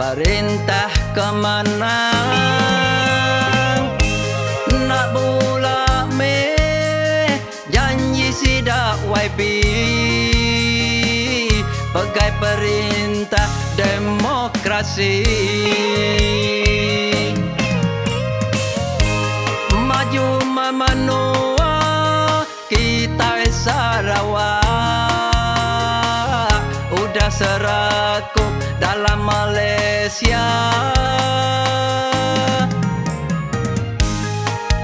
Perintah kemenang. Nak bula me Janji sidak YB Pegai perintah demokrasi. Maju memenua kita Sarawak. Udah serakup Malaysia.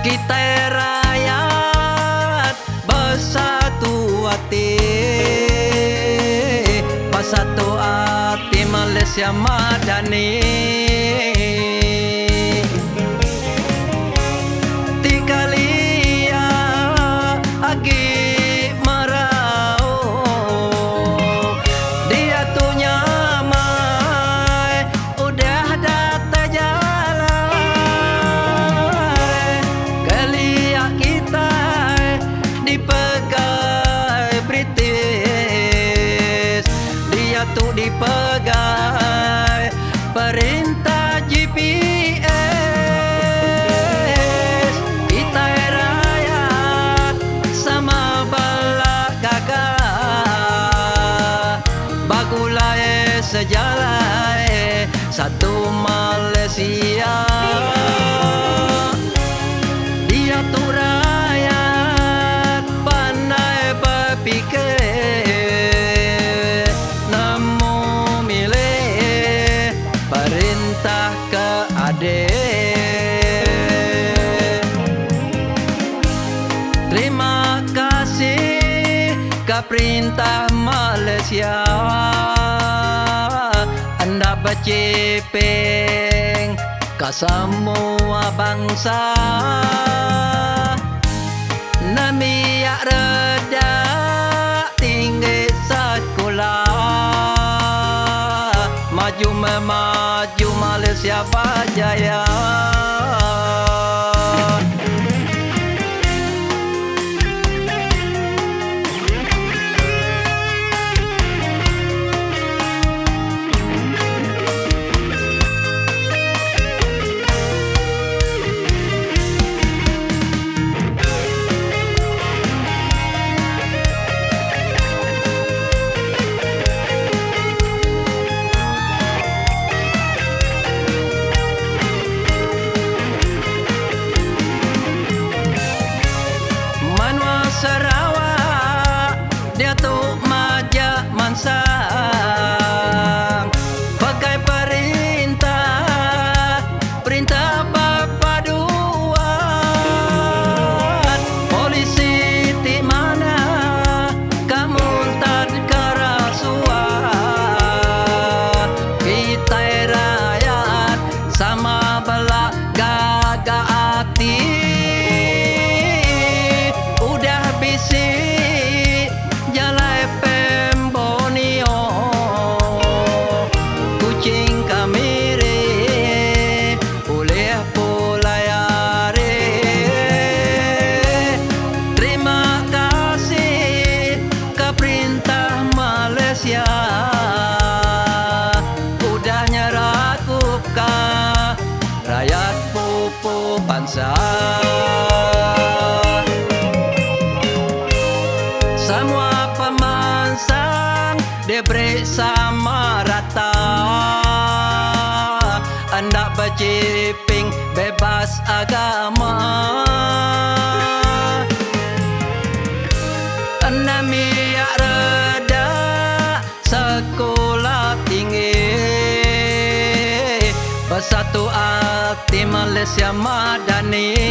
Kita rakyat bersatu hati. Bersatu hati Malaysia Madani Dipegai perintah GPS Kita rakyat sama bala gagah. Bagulah eh sejalan satu Malaysia keadil Terima kasih ke perintah Malaysia. Anda berciping ke semua bangsa. Namiak reda tinggi sekolah Maju memaju Malaysia berjaya Semua pemansang diberi sama rata. Anda berciping bebas agama. Anda miak reda sekolah tinggi. Bersatu hati Malaysia Madani